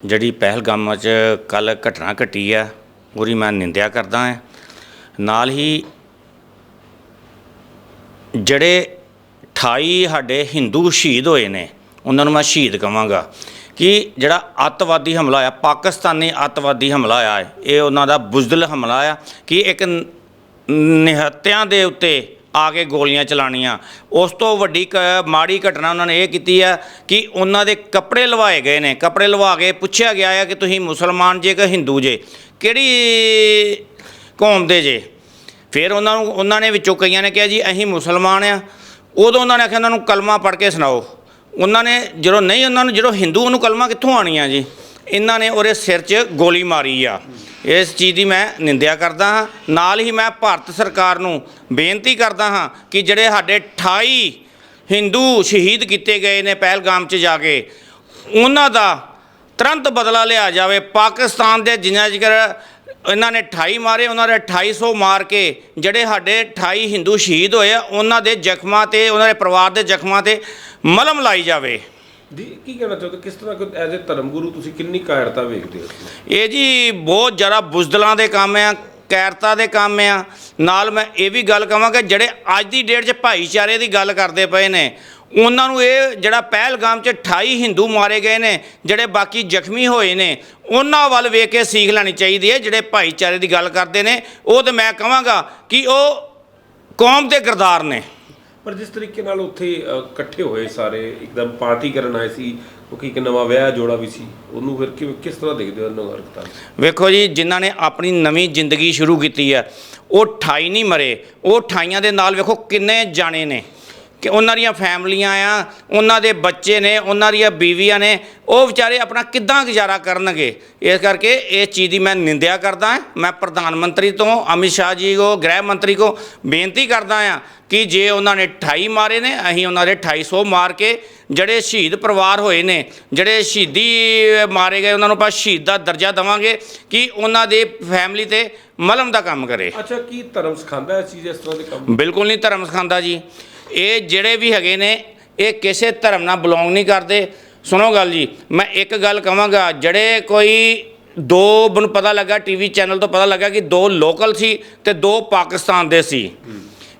ਜਿਹੜੀ ਪਹਿਲਗਾਮਾਂ 'ਚ ਕੱਲ ਘਟਨਾ ਘਟੀ ਆ, ਉਹਦੀ ਮੈਂ ਨਿੰਦਿਆ ਕਰਦਾ ਹਾਂ। ਨਾਲ ਹੀ ਜਿਹੜੇ 28 ਸਾਡੇ ਹਿੰਦੂ ਸ਼ਹੀਦ ਹੋਏ ਨੇ, ਉਹਨਾਂ ਨੂੰ ਮੈਂ ਸ਼ਹੀਦ ਕਵਾਂਗਾ ਕਿ ਜਿਹੜਾ ਅੱਤਵਾਦੀ ਹਮਲਾ ਆ, ਪਾਕਿਸਤਾਨੀ ਅੱਤਵਾਦੀ ਹਮਲਾ ਆ, ਇਹ ਉਹਨਾਂ ਦਾ ਬੁਜ਼ਦਲ ਹਮਲਾ ਆ ਕਿ ਇੱਕ ਨਿਹੱਤਿਆਂ ਦੇ ਉੱਤੇ ਆ ਕੇ ਗੋਲੀਆਂ ਚਲਾਣੀਆਂ। ਉਸ ਤੋਂ ਵੱਡੀ ਕ- ਮਾੜੀ ਘਟਨਾ ਉਹਨਾਂ ਨੇ ਇਹ ਕੀਤੀ ਹੈ ਕਿ ਉਹਨਾਂ ਦੇ ਕੱਪੜੇ ਲਵਾਏ ਗਏ ਨੇ। ਕੱਪੜੇ ਲਵਾ ਕੇ ਪੁੱਛਿਆ ਗਿਆ ਆ ਕਿ ਤੁਸੀਂ ਮੁਸਲਮਾਨ ਜੇ ਕਿ ਹਿੰਦੂ ਜੇ? ਕਿਹੜੀ ਕੌਮ ਦੇ ਜੇ? ਫਿਰ ਉਹਨਾਂ ਨੂੰ ਉਹਨਾਂ ਨੇ ਵਿੱਚੋਂ ਕਈਆਂ ਨੇ ਕਿਹਾ ਜੀ, ਅਸੀਂ ਮੁਸਲਮਾਨ ਆ। ਉਦੋਂ ਉਹਨਾਂ ਨੇ ਆਖਿਆ, ਉਹਨਾਂ ਨੂੰ ਕਲਮਾ ਪੜ੍ਹ ਕੇ ਸੁਣਾਓ। ਉਹਨਾਂ ਨੇ ਜਦੋਂ ਨਹੀਂ, ਉਹਨਾਂ ਨੂੰ ਜਦੋਂ ਹਿੰਦੂ ਉਹਨੂੰ ਕਲਮਾ ਕਿੱਥੋਂ ਆਣੀ ਆ ਜੀ? ਇਹਨਾਂ ਨੇ ਉਹਦੇ ਸਿਰ 'ਚ ਗੋਲੀ ਮਾਰੀ ਆ। ਇਸ ਚੀਜ਼ ਦੀ ਮੈਂ ਨਿੰਦਿਆ ਕਰਦਾ ਹਾਂ। ਨਾਲ ਹੀ ਮੈਂ ਭਾਰਤ ਸਰਕਾਰ ਨੂੰ ਬੇਨਤੀ ਕਰਦਾ ਹਾਂ ਕਿ ਜਿਹੜੇ ਸਾਡੇ 28 ਹਿੰਦੂ ਸ਼ਹੀਦ ਕੀਤੇ ਗਏ ਨੇ ਪਹਿਲਗਾਮ 'ਚ ਜਾ ਕੇ, ਉਹਨਾਂ ਦਾ ਤੁਰੰਤ ਬਦਲਾ ਲਿਆ ਜਾਵੇ। ਪਾਕਿਸਤਾਨ ਦੇ ਜਿੰਨਾ ਜਿਕਰ ਇਹਨਾਂ ਨੇ 28 ਮਾਰੇ, ਉਹਨਾਂ ਦੇ 2800 ਮਾਰ ਕੇ ਜਿਹੜੇ ਸਾਡੇ 28 ਹਿੰਦੂ ਸ਼ਹੀਦ ਹੋਏ ਆ, ਉਹਨਾਂ ਦੇ ਜ਼ਖਮਾਂ ਤੇ, ਉਹਨਾਂ ਦੇ ਪਰਿਵਾਰ ਦੇ ਜ਼ਖਮਾਂ ਤੇ ਮਲਮ ਲਾਈ ਜਾਵੇ। ਦੀ ਕੀ ਕਹਿਣਾ ਚਾਹੁੰਦੇ ਕਿਸ ਤਰ੍ਹਾਂ ਐਜ਼ ਅ ਧਰਮ ਗੁਰੂ ਤੁਸੀਂ ਕਿੰਨੀ ਕਾਇਰਤਾ ਵੇਖਦੇ ਹੋ? ਇਹ ਜੀ ਬਹੁਤ ਜ਼ਿਆਦਾ ਬੁਜ਼ਦਲਾਂ ਦੇ ਕੰਮ ਆ, ਕੈਰਤਾ ਦੇ ਕੰਮ ਆ। ਨਾਲ ਮੈਂ ਇਹ ਵੀ ਗੱਲ ਕਹਾਂਗਾ ਜਿਹੜੇ ਅੱਜ ਦੀ ਡੇਟ 'ਚ ਭਾਈਚਾਰੇ ਦੀ ਗੱਲ ਕਰਦੇ ਪਏ ਨੇ, ਉਹਨਾਂ ਨੂੰ ਇਹ ਜਿਹੜਾ ਪਹਿਲਗਾਮ 'ਚ 28 ਹਿੰਦੂ ਮਾਰੇ ਗਏ ਨੇ, ਜਿਹੜੇ ਬਾਕੀ ਜ਼ਖਮੀ ਹੋਏ ਨੇ, ਉਹਨਾਂ ਵੱਲ ਵੇਖ ਕੇ ਸੀਖ ਲੈਣੀ ਚਾਹੀਦੀ ਹੈ, ਜਿਹੜੇ ਭਾਈਚਾਰੇ ਦੀ ਗੱਲ ਕਰਦੇ ਨੇ। ਉਹ ਤੇ ਮੈਂ ਕਹਾਂਗਾ ਕਿ ਉਹ ਕੌਮ ਦੇ ਕਿਰਦਾਰ ਨੇ। ਪਰ ਜਿਸ ਤਰੀਕੇ ਨਾਲ ਉੱਥੇ ਅ, ਇਕੱਠੇ ਹੋਏ ਸਾਰੇ ਇੱਕਦਮ ਪਾਰਟੀ ਕਰਨ ਆਏ ਸੀ ਕਿਉਂਕਿ ਇੱਕ ਨਵਾਂ ਵਿਆਹ ਜੋੜਾ ਵੀ ਸੀ ਉਹਨੂੰ ਫਿਰ ਕਿਵੇਂ ਕਿਸ ਤਰ੍ਹਾਂ ਦੇਖਦੇ ਹੋ ਇਹਨਾਂ ਹਰਕਤਾਂ ਨੂੰ? ਵੇਖੋ ਜੀ ਜਿਨ੍ਹਾਂ ਨੇ ਆਪਣੀ ਨਵੀਂ ਜ਼ਿੰਦਗੀ ਸ਼ੁਰੂ ਕੀਤੀ ਹੈ ਉਹ 28 ਨਹੀਂ ਮਰੇ ਉਹ 28 ਦੇ ਨਾਲ ਵੇਖੋ ਕਿੰਨੇ ਜਾਣੇ ਨੇ ਕਿ ਉਹਨਾਂ ਦੀਆਂ ਫੈਮਲੀਆਂ ਆ ਉਹਨਾਂ ਦੇ ਬੱਚੇ ਨੇ ਉਹਨਾਂ ਦੀਆਂ ਬੀਵੀਆਂ ਨੇ ਉਹ ਵਿਚਾਰੇ ਆਪਣਾ ਕਿੱਦਾਂ ਗੁਜ਼ਾਰਾ ਕਰਨਗੇ? ਇਸ ਕਰਕੇ ਇਸ ਚੀਜ਼ ਦੀ ਮੈਂ ਨਿੰਦਿਆ ਕਰਦਾ ਹਾਂ। ਮੈਂ ਪ੍ਰਧਾਨ ਮੰਤਰੀ ਤੋਂ ਅਮਿਤ ਸ਼ਾਹ ਜੀ ਕੋ ਗ੍ਰਹਿ ਮੰਤਰੀ ਕੋ ਬੇਨਤੀ ਕਰਦਾ ਹਾਂ ਕਿ ਜੇ ਉਹਨਾਂ ਨੇ 28 ਮਾਰੇ ਨੇ ਅਸੀਂ ਉਹਨਾਂ ਦੇ 2800 ਮਾਰ ਕੇ ਜਿਹੜੇ ਸ਼ਹੀਦ ਪਰਿਵਾਰ ਹੋਏ ਨੇ ਜਿਹੜੇ ਸ਼ਹੀਦੀ ਮਾਰੇ ਗਏ ਉਹਨਾਂ ਨੂੰ ਆਪਾਂ ਸ਼ਹੀਦ ਦਾ ਦਰਜਾ ਦੇਵਾਂਗੇ ਕਿ ਉਹਨਾਂ ਦੇ ਫੈਮਿਲੀ ਤੇ ਮਲਮ ਦਾ ਕੰਮ ਕਰੇ। ਅੱਛਾ ਕੀ ਧਰਮ ਸਿਖਾਉਂਦਾ ਇਸ ਚੀਜ਼ ਇਸ ਤਰ੍ਹਾਂ ਦੇ ਕੰਮ? ਬਿਲਕੁਲ ਨਹੀਂ ਧਰਮ ਸਿਖਾਉਂਦਾ ਜੀ। ਇਹ ਜਿਹੜੇ ਵੀ ਹੈਗੇ ਨੇ ਇਹ ਕਿਸੇ ਧਰਮ ਨਾਲ ਬਿਲੋਂਗ ਨਹੀਂ ਕਰਦੇ। ਸੁਣੋ ਗੱਲ ਜੀ ਮੈਂ ਇੱਕ ਗੱਲ ਕਹਾਂਗਾ ਜਿਹੜੇ ਕੋਈ ਦੋ ਮੈਨੂੰ ਪਤਾ ਲੱਗਾ ਟੀਵੀ ਚੈਨਲ ਤੋਂ ਪਤਾ ਲੱਗਾ ਕਿ ਦੋ ਲੋਕਲ ਸੀ ਤੇ ਦੋ ਪਾਕਿਸਤਾਨ ਦੇ ਸੀ।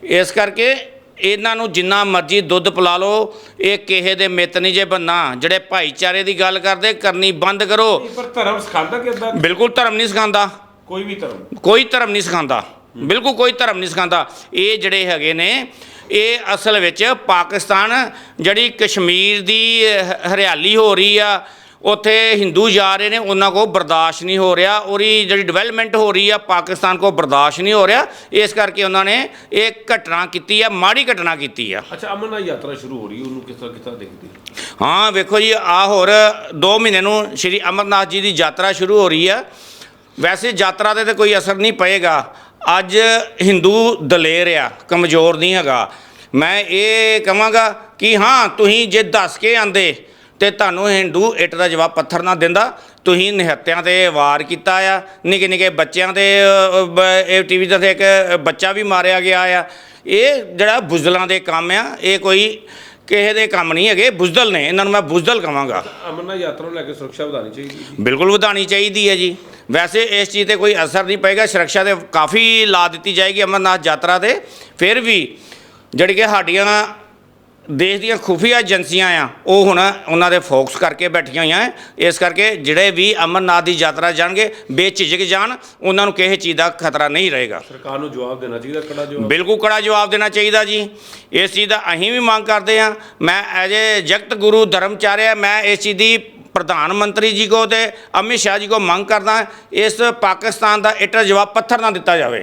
ਇਸ ਕਰਕੇ ਇਹਨਾਂ ਨੂੰ ਜਿੰਨਾ ਮਰਜ਼ੀ ਦੁੱਧ ਪਿਲਾ ਲਓ ਇਹ ਕਿਸੇ ਦੇ ਮਿੱਤ ਨਹੀਂ ਜੇ ਬੰਨਾ। ਜਿਹੜੇ ਭਾਈਚਾਰੇ ਦੀ ਗੱਲ ਕਰਦੇ ਕਰਨੀ ਬੰਦ ਕਰੋ। ਪਰ ਧਰਮ ਸਿਖਾਉਂਦਾ ਕਿੱਦਾਂ? ਬਿਲਕੁਲ ਧਰਮ ਨਹੀਂ ਸਿਖਾਉਂਦਾ। ਕੋਈ ਵੀ ਧਰਮ। ਕੋਈ ਧਰਮ ਨਹੀਂ ਸਿਖਾਉਂਦਾ। ਬਿਲਕੁਲ ਕੋਈ ਧਰਮ ਨਹੀਂ ਸਿਖਾਉਂਦਾ। ਇਹ ਜਿਹੜੇ ਹੈਗੇ ਨੇ ਇਹ ਅਸਲ ਵਿੱਚ ਪਾਕਿਸਤਾਨ ਜਿਹੜੀ ਕਸ਼ਮੀਰ ਦੀ ਹਰਿਆਲੀ ਹੋ ਰਹੀ ਆ ਉੱਥੇ ਹਿੰਦੂ ਜਾ ਰਹੇ ਨੇ ਉਹਨਾਂ ਕੋ ਬਰਦਾਸ਼ਤ ਨਹੀਂ ਹੋ ਰਿਹਾ ਉਹਦੀ ਜਿਹੜੀ ਡਿਵੈਲਪਮੈਂਟ ਹੋ ਰਹੀ ਆ ਪਾਕਿਸਤਾਨ ਕੋ ਬਰਦਾਸ਼ਤ ਨਹੀਂ ਹੋ ਰਿਹਾ ਇਸ ਕਰਕੇ ਉਹਨਾਂ ਨੇ ਇਹ ਘਟਨਾ ਕੀਤੀ ਆ ਮਾੜੀ ਘਟਨਾ ਕੀਤੀ ਆ ਅੱਛਾ ਅਮਰਨਾਥ ਯਾਤਰਾ ਸ਼ੁਰੂ ਹੋ ਰਹੀ ਉਹਨੂੰ ਕਿਸ ਤਰ੍ਹਾਂ ਕਿਸ ਤਰ੍ਹਾਂ ਦੇਖਦੇ ਹੋ? ਵੇਖੋ ਜੀ ਆ ਹੋਰ 2 ਮਹੀਨੇ ਨੂੰ ਸ਼੍ਰੀ ਅਮਰਨਾਥ ਜੀ ਦੀ ਯਾਤਰਾ ਸ਼ੁਰੂ ਹੋ ਰਹੀ ਆ ਵੈਸੇ ਯਾਤਰਾ ਤਾਂ ਕੋਈ ਅਸਰ ਨਹੀਂ ਪਏਗਾ ਅੱਜ ਹਿੰਦੂ ਦਲੇਰ ਆ ਕਮਜ਼ੋਰ ਨਹੀਂ ਹੈਗਾ। ਮੈਂ ਇਹ ਕਹਾਂਗਾ ਕਿ ਹਾਂ ਤੁਸੀਂ ਜੇ ਦੱਸ ਕੇ ਆਂਦੇ ਤੇ ਤੁਹਾਨੂੰ ਹਿੰਦੂ ਇੱਟ ਦਾ ਜਵਾਬ ਪੱਥਰ ਨਾ ਦਿੰਦਾ। ਤੁਸੀਂ ਨਿਹੱਤਿਆਂ ਤੇ ਵਾਰ ਕੀਤਾ ਆ ਨਿੱਕੇ ਨਿੱਕੇ ਬੱਚਿਆਂ ਤੇ ਇਹ ਟੀਵੀ ਤੇ ਇੱਕ ਬੱਚਾ ਵੀ ਮਾਰਿਆ ਗਿਆ ਆ। ਇਹ ਜਿਹੜਾ ਬੁਜ਼ਦਲਾਂ ਦੇ ਕੰਮ ਆ ਇਹ ਕੋਈ ਕਿਸੇ ਦੇ ਕੰਮ ਨਹੀਂ ਹੈਗੇ ਬੁਜ਼ਦਲ ਨੇ। ਇਹਨਾਂ ਨੂੰ ਮੈਂ ਬੁਜ਼ਦਲ ਕਹਾਂਗਾ। ਅਮਰਨਾਥ ਯਾਤਰਾ ਨੂੰ ਲੈ ਕੇ ਸੁਰੱਖਿਆ ਵਧਾਉਣੀ ਚਾਹੀਦੀ ਬਿਲਕੁਲ ਵਧਾਉਣੀ ਚਾਹੀਦੀ ਹੈ ਜੀ। ਵੈਸੇ ਇਸ ਚੀਜ਼ ਤੇ ਕੋਈ ਅਸਰ ਨਹੀਂ ਪਏਗਾ ਸੁਰੱਖਿਆ ਤੇ ਕਾਫੀ ਲਾ ਦਿੱਤੀ ਜਾਏਗੀ ਅਮਰਨਾਥ ਯਾਤਰਾ ਤੇ। ਫਿਰ ਵੀ ਜਿਹੜੀ ਕਿ ਸਾਡੀਆਂ ਦੇਸ਼ ਦੀਆਂ ਖੁਫੀਆ ਏਜੰਸੀਆਂ ਆ ਉਹ ਹੁਣ ਉਹਨਾਂ ਦੇ ਫੋਕਸ ਕਰਕੇ ਬੈਠੀਆਂ ਹੋਈਆਂ ਹੈ। ਇਸ ਕਰਕੇ ਜਿਹੜੇ ਵੀ ਅਮਰਨਾਥ ਦੀ ਯਾਤਰਾ ਜਾਣਗੇ ਬੇਝਿਜਕ ਜਾਣ ਉਹਨਾਂ ਨੂੰ ਕਿਸੇ ਚੀਜ਼ ਦਾ ਖਤਰਾ ਨਹੀਂ ਰਹੇਗਾ। ਸਰਕਾਰ ਨੂੰ ਜਵਾਬ ਦੇਣਾ ਚਾਹੀਦਾ ਕੜਾ ਜਵਾਬ? ਬਿਲਕੁਲ ਕੜਾ ਜਵਾਬ ਦੇਣਾ ਚਾਹੀਦਾ ਜੀ। ਇਸ ਚੀਜ਼ ਦਾ ਅਸੀਂ ਵੀ ਮੰਗ ਕਰਦੇ ਹਾਂ। ਮੈਂ ਐਜ ਏ ਜਗਤ ਗੁਰੂ ਧਰਮਚਾਰਿਆ ਮੈਂ ਇਸ ਚੀਜ਼ ਦੀ ਪ੍ਰਧਾਨ ਮੰਤਰੀ ਜੀ ਕੋ ਤੇ ਅਮਿਤ ਸ਼ਾਹ ਜੀ ਕੋ ਮੰਗ ਕਰਦਾ ਇਸ ਪਾਕਿਸਤਾਨ ਦਾ ਇੱਟ ਦਾ ਜਵਾਬ ਪੱਥਰ ਨਾ ਦਿੱਤਾ ਜਾਵੇ।